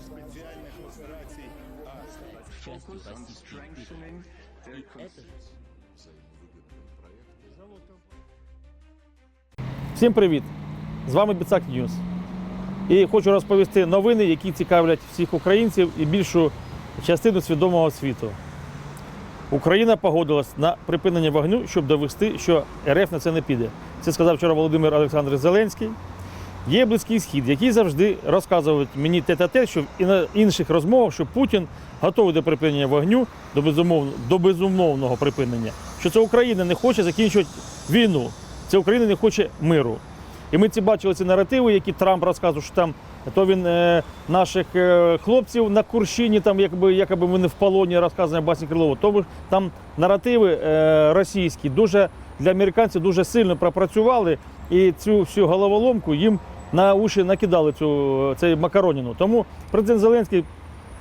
спеціальних операцій Всім привіт! З вами Біцак Ньюс. І хочу розповісти новини, які цікавлять всіх українців і більшу частину свідомого світу. Україна погодилась на припинення вогню, щоб довести, що РФ на це не піде. Це сказав вчора Володимир Олександрович Зеленський. Є близький схід, який завжди розказують мені те що і на інших розмовах, що Путін готовий до припинення вогню, до, безумов... до безумовного припинення. Що це Україна не хоче закінчувати війну, це Україна не хоче миру. І ми ці бачили ці наративи, які Трамп розказував, що там то він е, наших е, хлопців на Курщині, там якби якоби вони в полоні розказує Басні Крилово. То там наративи е, російські дуже для американців дуже сильно пропрацювали, і цю всю головоломку їм на уші накидали цю цей макароніну. Тому президент Зеленський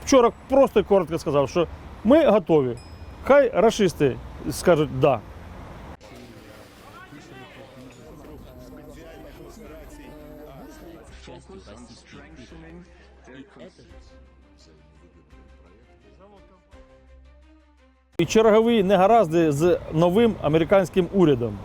вчора просто коротко сказав, що ми готові. Хай рашисти скажуть да. І чергові негаразди з новим американським урядом.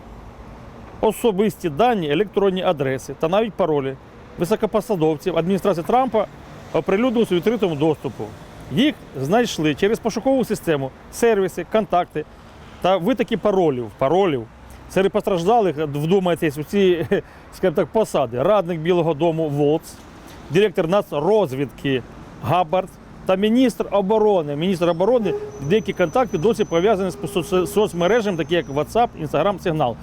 Особисті дані, електронні адреси та навіть паролі високопосадовців адміністрації Трампа оприлюднилися у відкритому доступу. Їх знайшли через пошукову систему, сервіси, контакти та витоки паролів. паролів. Серед постраждалих вдумайтесь у ці так, посади: радник Білого Дому Волц, директор нацрозвідки Габбард та міністр оборони. Міністр оборони деякі контакти досі пов'язані з соцмережами, такі як WhatsApp, Instagram, Signal.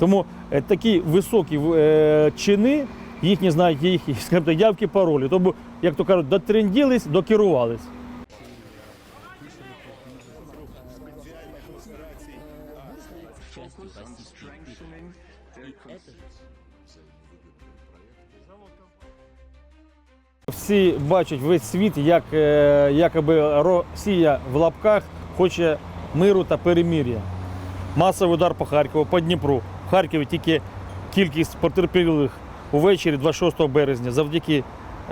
Тому е, такі високі е, чини, їхні знають їх скажімо явки паролі. Тому, як то кажуть, дотренділись, докерувались. Всі бачать весь світ, як е, якоби Росія в лапках хоче миру та перемир'я. Масовий удар по Харкову, по Дніпру. В Харкові тільки кількість потерпілих увечері 26 березня завдяки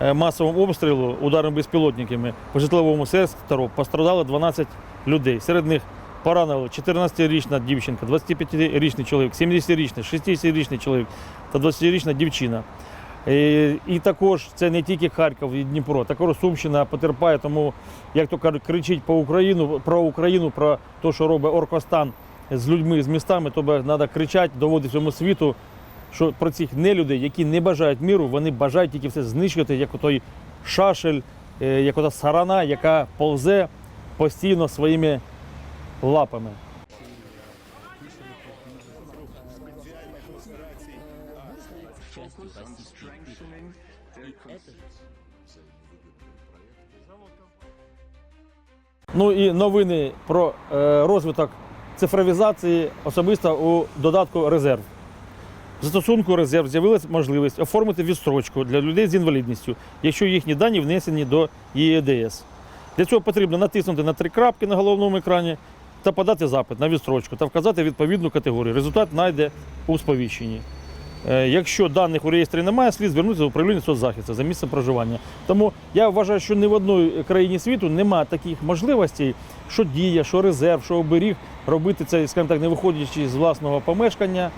е, масовому обстрілу ударом безпілотниками по житловому сектору пострадало 12 людей. Серед них поранили 14-річна дівчинка, 25-річний чоловік, 70-річний, 60-річний чоловік та 20-річна дівчина. І, і також це не тільки Харків і Дніпро, також Сумщина потерпає, тому, як то кажуть, кричить по Україну, про Україну, про те, що робить Оркостан з людьми, з містами, то треба кричати, доводити всьому світу, що про цих нелюдей, які не бажають миру, вони бажають тільки все знищити, як отой шашель, е, як ота сарана, яка повзе постійно своїми лапами. Ну і новини про е, розвиток цифровізації особисто у додатку резерв. Застосунку резерв з'явилася можливість оформити відстрочку для людей з інвалідністю, якщо їхні дані внесені до ЄДС. Для цього потрібно натиснути на три крапки на головному екрані та подати запит на відстрочку та вказати відповідну категорію. Результат знайде у сповіщенні. Е, Якщо даних у реєстрі немає, слід звернутися до управління соцзахисту за місцем проживання. Тому я вважаю, що ні в одній країні світу немає таких можливостей, що дія, що резерв, що оберіг робити це, скажімо так, не виходячи з власного помешкання.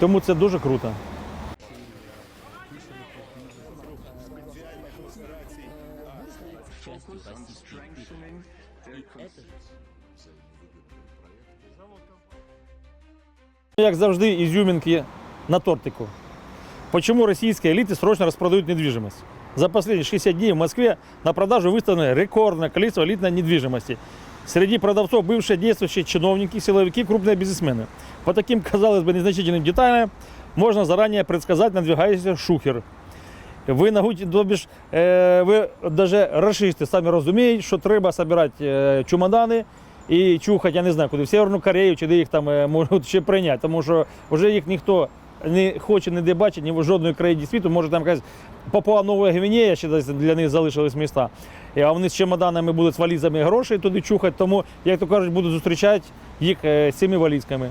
Тому це дуже круто. Як завжди, ізюминки на тортику. Почему российские элиты срочно распродают недвижимость? За последние 60 дней в Москве на продажу выставлено рекордное количество элитной недвижимости. Среди продавцов бывшие действующие чиновники, силовики, крупные бизнесмены. По таким, казалось бы, незначительным деталям можно заранее предсказать надвигающийся шухер. Ви на гуті, тобі ж, е, ви навіть расисти самі розуміють, що треба збирати е, чемодани і чухати, я не знаю, куди, в Северну Корею, чи де їх там е, можуть ще прийняти, тому що вже їх ніхто не хоче ніде бачити, ні в жодної країні світу, може там якась Папуа Нова Гвінея, ще для них залишились міста. А вони з чемоданами будуть з валізами грошей туди чухати, тому, як то кажуть, будуть зустрічати їх е, з цими валізками.